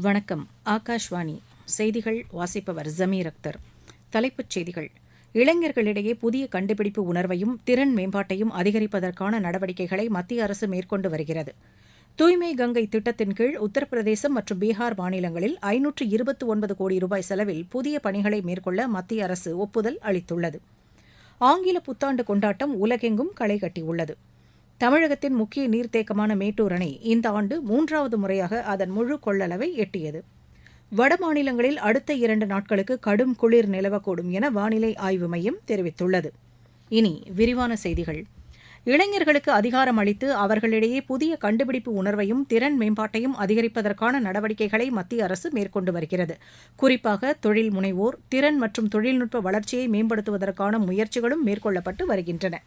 வணக்கம். ஆகாஷ்வாணி. செய்திகள் வாசிப்பவர் ஜமீர் அக்தர். தலைப்புச் செய்திகள். இளைஞர்களிடையே புதிய கண்டுபிடிப்பு உணர்வையும் திறன் மேம்பாட்டையும் அதிகரிப்பதற்கான நடவடிக்கைகளை மத்திய அரசு மேற்கொண்டு வருகிறது. தூய்மை கங்கை திட்டத்தின் கீழ் உத்தரப்பிரதேசம் மற்றும் பீகார் மாநிலங்களில் ஐநூற்று இருபத்து ஒன்பது கோடி ரூபாய் செலவில் புதிய பணிகளை மேற்கொள்ள மத்திய அரசு ஒப்புதல் அளித்துள்ளது. ஆங்கில புத்தாண்டு கொண்டாட்டம் உலகெங்கும் களை கட்டியுள்ளது. தமிழகத்தின் முக்கிய நீர்த்தேக்கமான மேட்டூர் அணை இந்த ஆண்டு மூன்றாவது முறையாக அதன் முழு கொள்ளளவை எட்டியது. வட மாநிலங்களில் அடுத்த இரண்டு நாட்களுக்கு கடும் குளிர் நிலவக்கூடும் என வானிலை ஆய்வு மையம் தெரிவித்துள்ளது. இனி விரிவான செய்திகள். இளைஞர்களுக்கு அதிகாரம் அளித்து அவர்களிடையே புதிய கண்டுபிடிப்பு உணர்வையும் திறன் மேம்பாட்டையும் அதிகரிப்பதற்கான நடவடிக்கைகளை மத்திய அரசு மேற்கொண்டு வருகிறது. குறிப்பாக தொழில் முனைவோர் திறன் மற்றும் தொழில்நுட்ப வளர்ச்சியை மேம்படுத்துவதற்கான முயற்சிகளும் மேற்கொள்ளப்பட்டு வருகின்றன.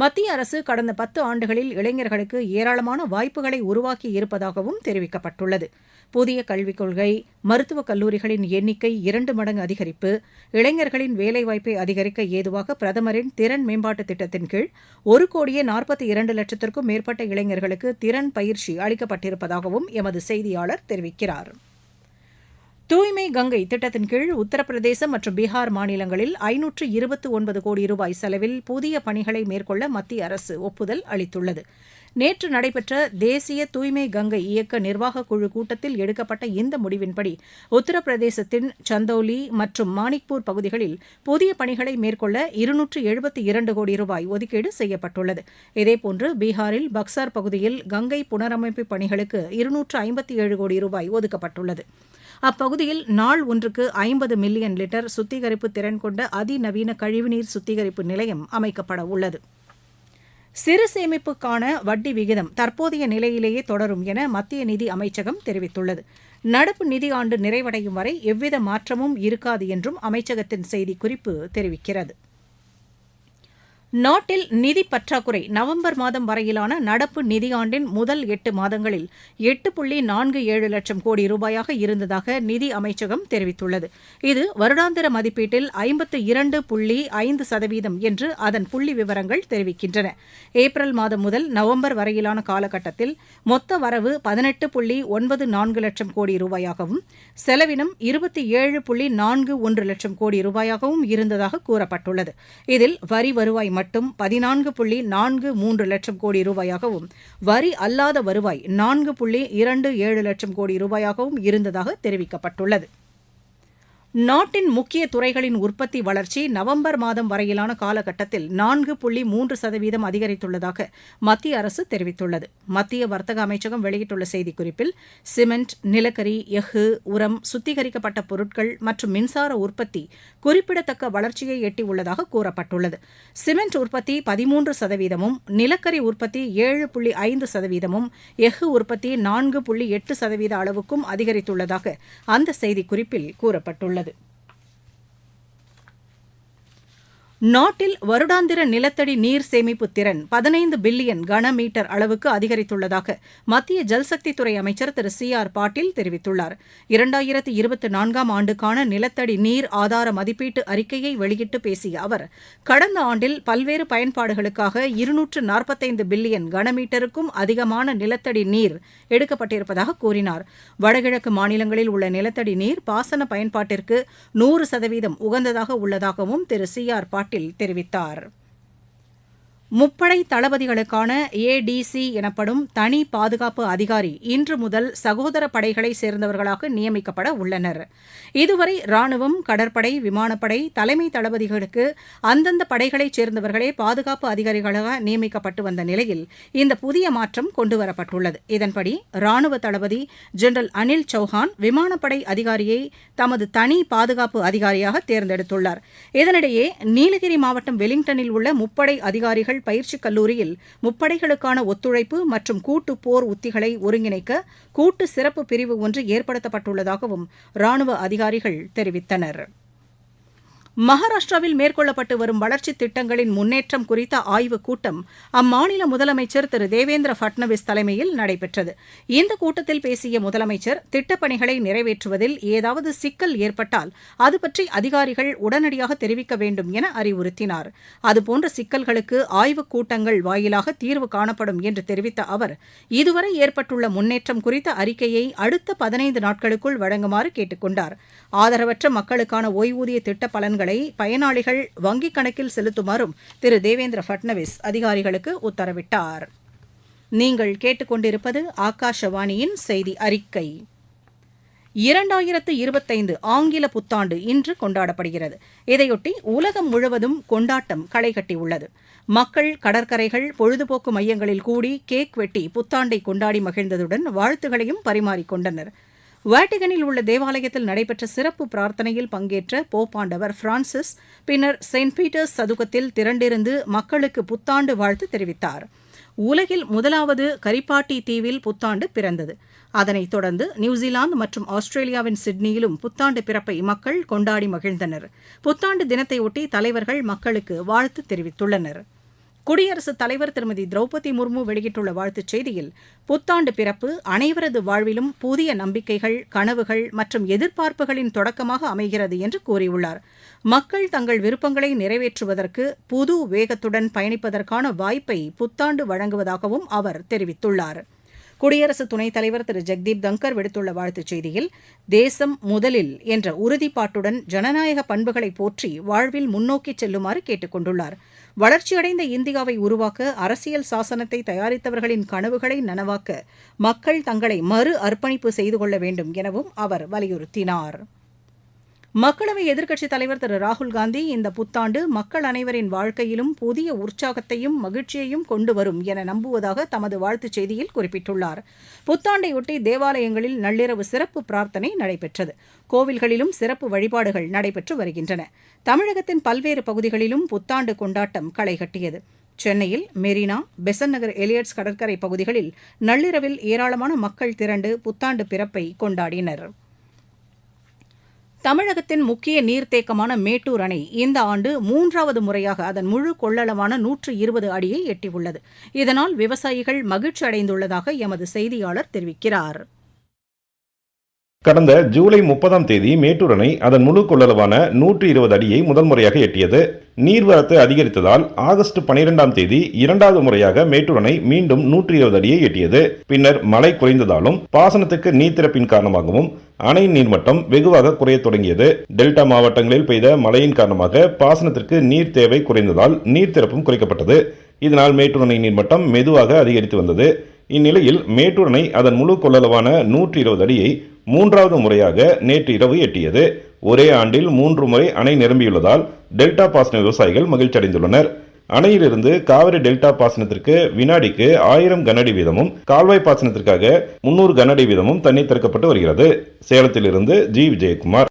மத்திய அரசு கடந்த பத்து ஆண்டுகளில் இளைஞர்களுக்கு ஏராளமான வாய்ப்புகளை உருவாக்கி இருப்பதாகவும் தெரிவிக்கப்பட்டுள்ளது. புதிய கல்விக் கொள்கை மருத்துவக் கல்லூரிகளின் எண்ணிக்கை இரண்டு மடங்கு அதிகரிப்பு இளைஞர்களின் வேலைவாய்ப்பை அதிகரிக்க ஏதுவாக பிரதமரின் திறன் மேம்பாட்டு திட்டத்தின் கீழ் ஒரு கோடியே நாற்பத்தி இரண்டு லட்சத்திற்கும் மேற்பட்ட இளைஞர்களுக்கு திறன் பயிற்சி அளிக்கப்பட்டிருப்பதாகவும் எமது செய்தியாளர் தெரிவிக்கிறார். தூய்மை கங்கை திட்டத்தின் கீழ் உத்தரப்பிரதேசம் மற்றும் பீகார் மாநிலங்களில் ஐநூற்று இருபத்து ஒன்பது கோடி ரூபாய் செலவில் புதிய பணிகளை மேற்கொள்ள மத்திய அரசு ஒப்புதல் அளித்துள்ளது. நேற்று நடைபெற்ற தேசிய தூய்மை கங்கை இயக்க நிர்வாகக் குழு கூட்டத்தில் எடுக்கப்பட்ட இந்த முடிவின்படி உத்தரப்பிரதேசத்தின் சந்தோலி மற்றும் மாணிக்பூர் பகுதிகளில் புதிய பணிகளை மேற்கொள்ள இருநூற்று எழுபத்தி இரண்டு கோடி ரூபாய் ஒதுக்கீடு செய்யப்பட்டுள்ளது. இதேபோன்று பீகாரில் பக்சார் பகுதியில் கங்கை புனரமைப்பு பணிகளுக்கு இருநூற்று ஐம்பத்தி ஏழு கோடி ரூபாய் ஒதுக்கப்பட்டுள்ளது. அப்பகுதியில் நாள் ஒன்றுக்கு ஐம்பது மில்லியன் லிட்டர் சுத்திகரிப்பு திறன் கொண்ட அதிநவீன கழிவுநீர் சுத்திகரிப்பு நிலையம் அமைக்கப்பட உள்ளது. சிறு சேமிப்புக்கான வட்டி விகிதம் தற்போதைய நிலையிலேயே தொடரும் என மத்திய நிதி அமைச்சகம் தெரிவித்துள்ளது. நடப்பு நிதியாண்டு நிறைவடையும் வரை எவ்வித மாற்றமும் இருக்காது என்றும் அமைச்சகத்தின் செய்திக்குறிப்பு தெரிவிக்கிறது. நாட்டில் நிதி பற்றாக்குறை நவம்பர் மாதம் வரையிலான நடப்பு நிதியாண்டின் முதல் எட்டு மாதங்களில் எட்டு புள்ளி நான்கு ஏழு லட்சம் கோடி ரூபாயாக இருந்ததாக நிதி அமைச்சகம் தெரிவித்துள்ளது. இது வருடாந்திர மதிப்பீட்டில் ஐம்பத்து இரண்டு புள்ளி ஐந்து சதவீதம் என்று அதன் புள்ளி விவரங்கள் தெரிவிக்கின்றன. ஏப்ரல் மாதம் முதல் நவம்பர் வரையிலான காலகட்டத்தில் மொத்த வரவு பதினெட்டு புள்ளி ஒன்பது நான்கு லட்சம் கோடி ரூபாயாகவும் செலவினம் இருபத்தி ஏழு புள்ளி நான்கு ஒன்று லட்சம் கோடி ரூபாயாகவும் இருந்ததாக கூறப்பட்டுள்ளது. இதில் வரி வருவாய் மட்டும் பதினான்கு புள்ளி நான்கு மூன்று லட்சம் கோடி ரூபாயாகவும் வரி அல்லாத வருவாய் நான்கு புள்ளி இரண்டு ஏழு லட்சம் கோடி ரூபாயாகவும் இருந்ததாக தெரிவிக்கப்பட்டுள்ளது. நாட்டின் முக்கிய துறைகளின் உற்பத்தி வளர்ச்சி நவம்பர் மாதம் வரையிலான காலகட்டத்தில் நான்கு புள்ளி மூன்று சதவீதம் அதிகரித்துள்ளதாக மத்திய அரசு தெரிவித்துள்ளது. மத்திய வர்த்தக அமைச்சகம் வெளியிட்டுள்ள செய்திக்குறிப்பில் சிமெண்ட் நிலக்கரி எஃகு உரம் சுத்திகரிக்கப்பட்ட பொருட்கள் மற்றும் மின்சார உற்பத்தி குறிப்பிடத்தக்க வளர்ச்சியை எட்டியுள்ளதாக கூறப்பட்டுள்ளது. சிமெண்ட் உற்பத்தி பதிமூன்று சதவீதமும் நிலக்கரி உற்பத்தி ஏழு புள்ளி ஐந்து சதவீதமும் எஃகு உற்பத்தி நான்கு புள்ளி எட்டு சதவீத அளவுக்கும் அதிகரித்துள்ளதாக அந்த செய்திக்குறிப்பில் கூறப்பட்டுள்ளது. உள்ளது நாட்டில் வருடாந்திர நிலத்தடி நீர் சேமிப்பு திறன் பதினைந்து பில்லியன் கனமீட்டர் அளவுக்கு அதிகரித்துள்ளதாக மத்திய ஜல்சக்தித்துறை அமைச்சர் திரு சி ஆர் பாட்டீல் தெரிவித்துள்ளார். இரண்டாயிரத்து இருபத்தி நான்காம் ஆண்டுக்கான நிலத்தடி நீர் ஆதார மதிப்பீட்டு அறிக்கையை வெளியிட்டு பேசிய அவர் கடந்த ஆண்டில் பல்வேறு பயன்பாடுகளுக்காக இருநூற்று நாற்பத்தைந்து பில்லியன் கனமீட்டருக்கும் அதிகமான நிலத்தடி நீர் எடுக்கப்பட்டிருப்பதாக கூறினார். வடகிழக்கு மாநிலங்களில் உள்ள நிலத்தடி நீர் பாசன பயன்பாட்டிற்கு நூறு சதவீதம் உகந்ததாக உள்ளதாகவும் திரு சி ஆர் பாட்டீல் தெரிவித்தார் முப்படை தளபதிகளுக்கான ஏடிசி எனப்படும் தனி பாதுகாப்பு அதிகாரி இன்று முதல் சகோதர படைகளை சேர்ந்தவர்களாக நியமிக்கப்பட உள்ளனர். இதுவரை ராணுவம் கடற்படை விமானப்படை தலைமை தளபதிகளுக்கு அந்தந்த படைகளைச் சேர்ந்தவர்களே பாதுகாப்பு அதிகாரிகளாக நியமிக்கப்பட்டு வந்த நிலையில் இந்த புதிய மாற்றம் கொண்டுவரப்பட்டுள்ளது. இதன்படி ராணுவ தளபதி ஜெனரல் அனில் சௌஹான் விமானப்படை அதிகாரியை தமது தனி பாதுகாப்பு அதிகாரியாக தேர்ந்தெடுத்துள்ளார். இதனிடையே நீலகிரி மாவட்டம் வெலிங்டனில் உள்ள முப்படை அதிகாரிகள் படைகள் பயிற்சிக் கல்லூரியில் முப்படைகளுக்கான ஒத்துழைப்பு மற்றும் கூட்டு போர் உத்திகளை ஒருங்கிணைக்க கூட்டு சிறப்பு பிரிவு ஒன்று ஏற்படுத்தப்பட்டுள்ளதாகவும் ராணுவ அதிகாரிகள் தெரிவித்தனர். மகாராஷ்டிராவில் மேற்கொள்ளப்பட்டு வரும் வளர்ச்சித் திட்டங்களின் முன்னேற்றம் குறித்த ஆய்வுக் கூட்டம் அம்மாநில முதலமைச்சர் திரு. தேவேந்திர பட்னவிஸ் தலைமையில் நடைபெற்றது. இந்த கூட்டத்தில் பேசிய முதலமைச்சர் திட்டப்பணிகளை நிறைவேற்றுவதில் ஏதாவது சிக்கல் ஏற்பட்டால் அது பற்றி அதிகாரிகள் உடனடியாக தெரிவிக்க வேண்டும் என அறிவுறுத்தினார். அதுபோன்ற சிக்கல்களுக்கு ஆய்வுக் கூட்டங்கள் வாயிலாக தீர்வு காணப்படும் என்று தெரிவித்த அவர் இதுவரை ஏற்பட்டுள்ள முன்னேற்றம் குறித்த அறிக்கையை அடுத்த பதினைந்து நாட்களுக்குள் வழங்குமாறு கேட்டுக் கொண்டாா் ஆதரவற்ற மக்களுக்கான ஓய்வூதிய திட்ட பலன்களை பயனாளிகள் வங்கிக் கணக்கில் செலுத்துமாறும் திரு தேவேந்திர பட்னவிஸ் அதிகாரிகளுக்கு உத்தரவிட்டார். நீங்கள் கேட்டுக்கொண்டிருப்பது ஆகாஷவாணியின் செய்தி அறிக்கை. இரண்டாயிரத்து இருபத்தைந்து ஆங்கில புத்தாண்டு இன்று கொண்டாடப்படுகிறது. இதையொட்டி உலகம் முழுவதும் கொண்டாட்டம் களைகட்டியுள்ளது. மக்கள் கடற்கரைகள் பொழுதுபோக்கு மையங்களில் கூடி கேக் வெட்டி புத்தாண்டை கொண்டாடி மகிழ்ந்ததுடன் வாழ்த்துகளையும் பரிமாறிக்கொண்டனர். வேட்டிகனில் உள்ள தேவாலயத்தில் நடைபெற்ற சிறப்பு பிரார்த்தனையில் பங்கேற்ற போப்பாண்டவர் பிரான்சிஸ் பின்னர் செயின்ட் பீட்டர்ஸ் சதுக்கத்தில் திரண்டிருந்து மக்களுக்கு புத்தாண்டு வாழ்த்து தெரிவித்தார். உலகில் முதலாவது கரிப்பாட்டி தீவில் புத்தாண்டு பிறந்தது. அதனைத் தொடர்ந்து நியூசிலாந்து மற்றும் ஆஸ்திரேலியாவின் சிட்னியிலும் புத்தாண்டு பிறப்பை மக்கள் கொண்டாடி மகிழ்ந்தனர். புத்தாண்டு தினத்தையொட்டி தலைவர்கள் மக்களுக்கு வாழ்த்து தெரிவித்துள்ளனர். குடியரசுத் தலைவர் திருமதி திரௌபதி முர்மு வெளியிட்டுள்ள வாழ்த்துச் செய்தியில் புத்தாண்டு பிறப்பு அனைவரது வாழ்விலும் புதிய நம்பிக்கைகள் கனவுகள் மற்றும் எதிர்பார்ப்புகளின் தொடக்கமாக அமைகிறது என்று கூறியுள்ளார். மக்கள் தங்கள் விருப்பங்களை நிறைவேற்றுவதற்கு புது வேகத்துடன் பயணிப்பதற்கான வாய்ப்பை புத்தாண்டு வழங்குவதாகவும் அவர் தெரிவித்துள்ளார். குடியரசு துணைத் தலைவர் திரு. ஜெக்தீப் தங்கர் விடுத்துள்ள வாழ்த்துச் செய்தியில் தேசம் முதலில் என்ற உறுதிப்பாட்டுடன் ஜனநாயக பண்புகளை போற்றி வாழ்வில் முன்னோக்கி செல்லுமாறு கேட்டுக் கொண்டுள்ளாா் வளர்ச்சியடைந்த இந்தியாவை உருவாக்க அரசியல் சாசனத்தை தயாரித்தவர்களின் கனவுகளை நனவாக்க மக்கள் தங்களை மறு அர்ப்பணிப்பு செய்து கொள்ள வேண்டும் எனவும் அவர் வலியுறுத்தினார். மக்களவை எதிர்க்கட்சித் தலைவர் திரு ராகுல்காந்தி இந்த புத்தாண்டு மக்கள் அனைவரின் வாழ்க்கையிலும் புதிய உற்சாகத்தையும் மகிழ்ச்சியையும் கொண்டு வரும் என நம்புவதாக தமது வாழ்த்துச் செய்தியில் குறிப்பிட்டுள்ளார். புத்தாண்டையொட்டி தேவாலயங்களில் நள்ளிரவு சிறப்பு பிரார்த்தனை நடைபெற்றது. கோவில்களிலும் சிறப்பு வழிபாடுகள் நடைபெற்று வருகின்றன. தமிழகத்தின் பல்வேறு பகுதிகளிலும் புத்தாண்டு கொண்டாட்டம் களைகட்டியது சென்னையில் மெரினா பெசன் நகர் எலியட்ஸ் கடற்கரை பகுதிகளில் நள்ளிரவில் ஏராளமான மக்கள் திரண்டு புத்தாண்டு பிறப்பை கொண்டாடினர். தமிழகத்தின் முக்கிய நீர்த்தேக்கமான மேட்டூர் அணை இந்த ஆண்டு மூன்றாவது முறையாக அதன் முழு கொள்ளளவான நூற்று இருபது அடியை எட்டியுள்ளது. இதனால் விவசாயிகள் மகிழ்ச்சி அடைந்துள்ளதாக எமது செய்தியாளர் தெரிவிக்கிறார். கடந்த ஜூலை முப்பதாம் தேதி மேட்டூர் அணை அதன் முழு கொள்ளளவான நூற்றி இருபது அடியை முதல் முறையாக எட்டியது. நீர்வரத்து அதிகரித்ததால் ஆகஸ்ட் பனிரெண்டாம் தேதி இரண்டாவது முறையாக மேட்டூர் அணை மீண்டும் நூற்றி இருபது அடியை எட்டியது. பின்னர் மழை குறைந்ததாலும் பாசனத்துக்கு நீர்த்திறப்பின் காரணமாகவும் அணையின் நீர்மட்டம் வெகுவாக குறைய தொடங்கியது. டெல்டா மாவட்டங்களில் பெய்த மழையின் காரணமாக பாசனத்திற்கு நீர் தேவை குறைந்ததால் நீர் திறப்பும் குறைக்கப்பட்டது. இதனால் மேட்டூர் அணை நீர்மட்டம் மெதுவாக அதிகரித்து வந்தது. இந்நிலையில் மேட்டூர் அணை அதன் முழு கொள்ளளவான நூற்றி இருபது அடியை மூன்றாவது முறையாக நேற்று இரவு எட்டியது. ஒரே ஆண்டில் மூன்று முறை அணை நிரம்பியுள்ளதால் டெல்டா பாசன விவசாயிகள் மகிழ்ச்சி அடைந்துள்ளனர் அணையிலிருந்து காவிரி டெல்டா பாசனத்திற்கு வினாடிக்கு ஆயிரம் கனஅடி வீதமும் கால்வாய் பாசனத்திற்காக முன்னூறு கனஅடி வீதமும் தண்ணீர் திறக்கப்பட்டு வருகிறது. சேலத்திலிருந்து ஜி. விஜயகுமார்.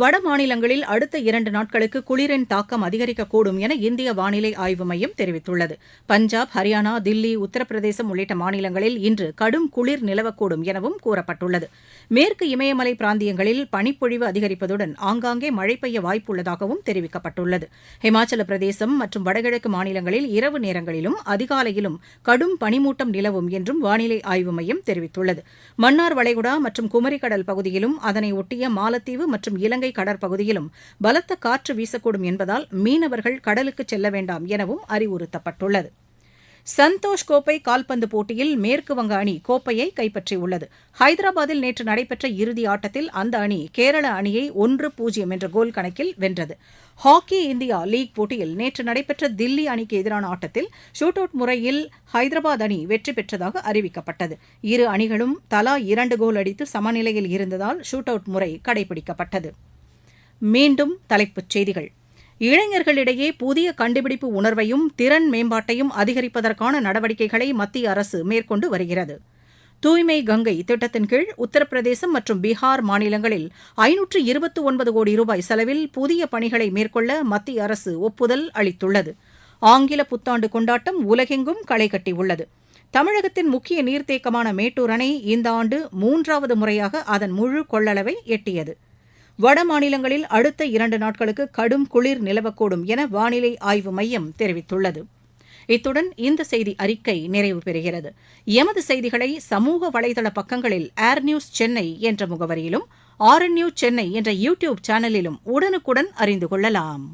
வட மாநிலங்களில் அடுத்த இரண்டு நாட்களுக்கு குளிரின் தாக்கம் அதிகரிக்கக்கூடும் என இந்திய வானிலை ஆய்வு மையம் தெரிவித்துள்ளது. பஞ்சாப் ஹரியானா தில்லி உத்தரப்பிரதேசம் உள்ளிட்ட மாநிலங்களில் இன்று கடும் குளிர் நிலவக்கூடும் எனவும் கூறப்பட்டுள்ளது. மேற்கு இமயமலை பிராந்தியங்களில் பனிப்பொழிவு அதிகரிப்பதுடன் ஆங்காங்கே மழை பெய்ய வாய்ப்புள்ளதாகவும் தெரிவிக்கப்பட்டுள்ளது. ஹிமாச்சல பிரதேசம் மற்றும் வடகிழக்கு மாநிலங்களில் இரவு நேரங்களிலும் அதிகாலையிலும் கடும் பனிமூட்டம் நிலவும் என்றும் வானிலை ஆய்வு மையம் தெரிவித்துள்ளது. மன்னார் வளைகுடா மற்றும் குமரிக்கடல் பகுதியிலும் அதனை ஒட்டிய மாலத்தீவு மற்றும் இலங்கை இலங்கை கடற்பகுதியிலும் பலத்த காற்று வீசக்கூடும் என்பதால் மீனவர்கள் கடலுக்கு செல்ல வேண்டாம் எனவும் அறிவுறுத்தப்பட்டுள்ளது. சந்தோஷ் கோப்பை கால்பந்து போட்டியில் மேற்கு வங்க அணி கோப்பையை கைப்பற்றியுள்ளது. ஹைதராபாத்தில் நேற்று நடைபெற்ற இறுதி ஆட்டத்தில் அந்த அணி கேரள அணியை ஒன்று பூஜ்ஜியம் என்ற கோல் கணக்கில் வென்றது. ஹாக்கி இந்தியா லீக் போட்டியில் நேற்று நடைபெற்ற தில்லி அணிக்கு எதிரான ஆட்டத்தில் ஷூட் அவுட் முறையில் ஹைதராபாத் அணி வெற்றி பெற்றதாக அறிவிக்கப்பட்டது. இரு அணிகளும் தலா இரண்டு கோல் அடித்து சமநிலையில் இருந்ததால் ஷூட் அவுட் முறை கடைபிடிக்கப்பட்டது. மீண்டும் தலைப்புச் செய்திகள். இளைஞர்களிடையே புதிய கண்டுபிடிப்பு உணர்வையும் திறன் மேம்பாட்டையும் அதிகரிப்பதற்கான நடவடிக்கைகளை மத்திய அரசு மேற்கொண்டு வருகிறது. தூய்மை கங்கை திட்டத்தின் கீழ் உத்தரப்பிரதேசம் மற்றும் பீகார் மாநிலங்களில் ஐநூற்று இருபத்தி ஒன்பது கோடி ரூபாய் செலவில் புதிய பணிகளை மேற்கொள்ள மத்திய அரசு ஒப்புதல் அளித்துள்ளது. ஆங்கில புத்தாண்டு கொண்டாட்டம் உலகெங்கும் களை கட்டியுள்ளது. தமிழகத்தின் முக்கிய நீர்த்தேக்கமான மேட்டூர் அணை இந்த ஆண்டு மூன்றாவது முறையாக அதன் முழு கொள்ளளவை எட்டியது. வட மாநிலங்களில் அடுத்த இரண்டு நாட்களுக்கு கடும் குளிர் நிலவக்கூடும் என வானிலை ஆய்வு மையம் தெரிவித்துள்ளது. இத்துடன் இந்த செய்தி அறிக்கை நிறைவு பெறுகிறது. எமது செய்திகளை சமூக வலைதள பக்கங்களில் ஏர் நியூஸ் சென்னை என்ற முகவரியிலும் ஆர் நியூஸ் சென்னை என்ற யூடியூப் சேனலிலும் உடனுக்குடன் அறிந்து கொள்ளலாம்.